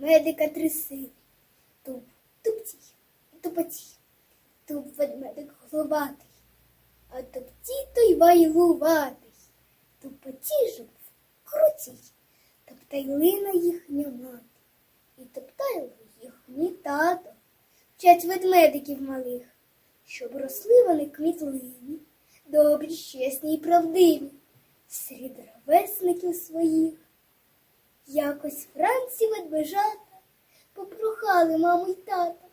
ведмедика три сини. Туп, тупці, тупоці, туп ведмедик головатий, а тупці той вайлуватий, тупоці ж крутій, топтайлина їхня мати, і топтайло їхній тато. Вчать ведмедиків малих, щоб росли вони кмітливі, добрі, чесні і правдиві, серед ровесників своїх. Якось вранці ведмежата попрохали маму й тата.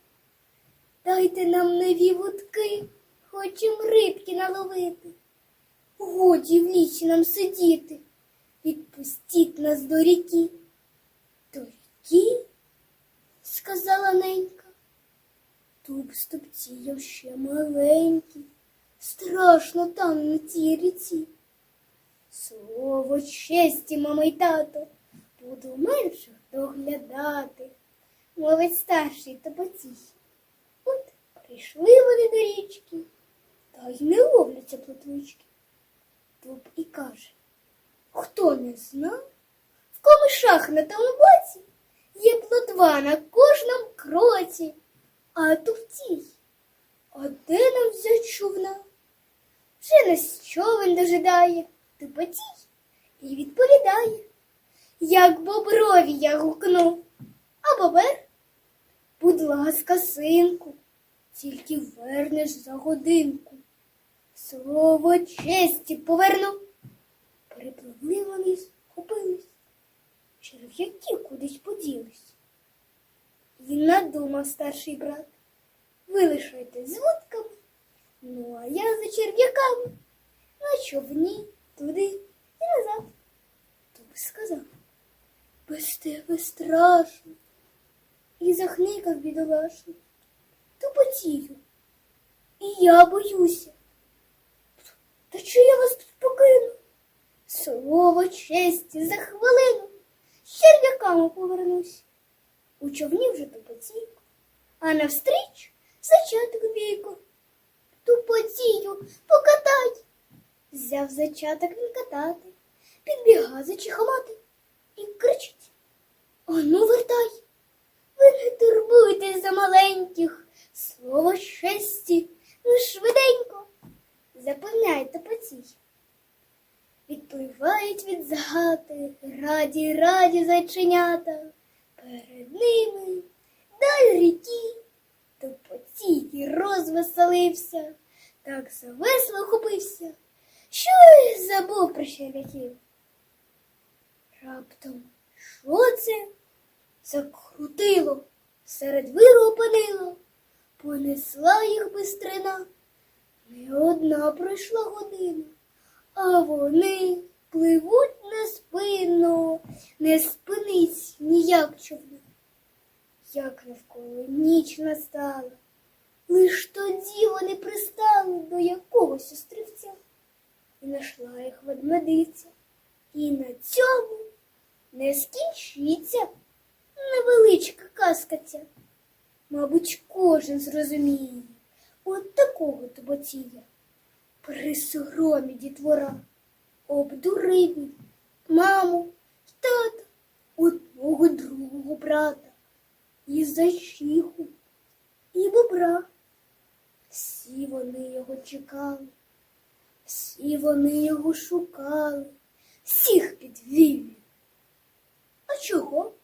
Дайте нам нові вудки, хочем рибки наловити. Годі в лісі нам сидіти, відпустіть нас до ріки. До ріки? сказала ненька. Туб стопців ще маленький, страшно там на тій ріці. Слово честі, мама й тато, буду менших доглядати, мовить старший топоцій. От прийшли вони до річки, та й не ловляться плотвички. Туб і каже, хто не знав, в комишах на тому боці є плотва на кожному кроці, а тупцій, а де нам взять човна? Вже нас човен дожидає, тупотій і відповідає, як боброві я гукну, а бобер, будь ласка, синку, тільки вернеш за годинку. Слово честі поверну. Перепливли вони, схопились, черв'яки кудись поділись. І надумав старший брат. Ви лишайтесь з вудками, ну а я за черв'яками на човні туди і назад. Туб сказав, без тебе страшно. І захникав бідолашний. Тупотію. І я боюся. Та чи я вас тут покину? Слово честі за хвилину черв'яками повернусь. У човні вже тупоційко, а навстріч зачаток бійко. Тупоцію, покатай. Взяв зачаток він катати, підбіга зачихомати і кричить. Ану, вертай. Ви не турбуйтесь за маленьких, слово честі, ну швиденько, запевняє топоцій. Відпливають від загати, раді, раді зайченята. Перед ними даль ріки, топоцій розвеселився, так за весло хопився, що й забув про черв'яків. Раптом що це? Закрутило, серед виру опинило, понесла їх бистрина. Не одна пройшла година, а вони пливуть на спину, не спинись ніяк човна. Як навколо ніч настала, лиш тоді вони пристали до якогось острівця, і нашла їх ведмедиця. І на цьому не скінчиться невеличка казка ця. Мабуть, кожен зрозуміє от такого тоботія. При соромі дітвора обдурив маму тата, одного другого брата, і зайчиху, і бобра. Всі вони його чекали, всі вони його шукали, всіх підвів. А чого?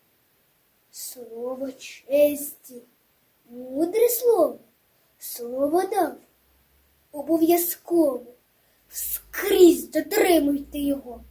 Слово честі, мудре слово, слово дав. Обов'язково вскрізь дотримуйте його.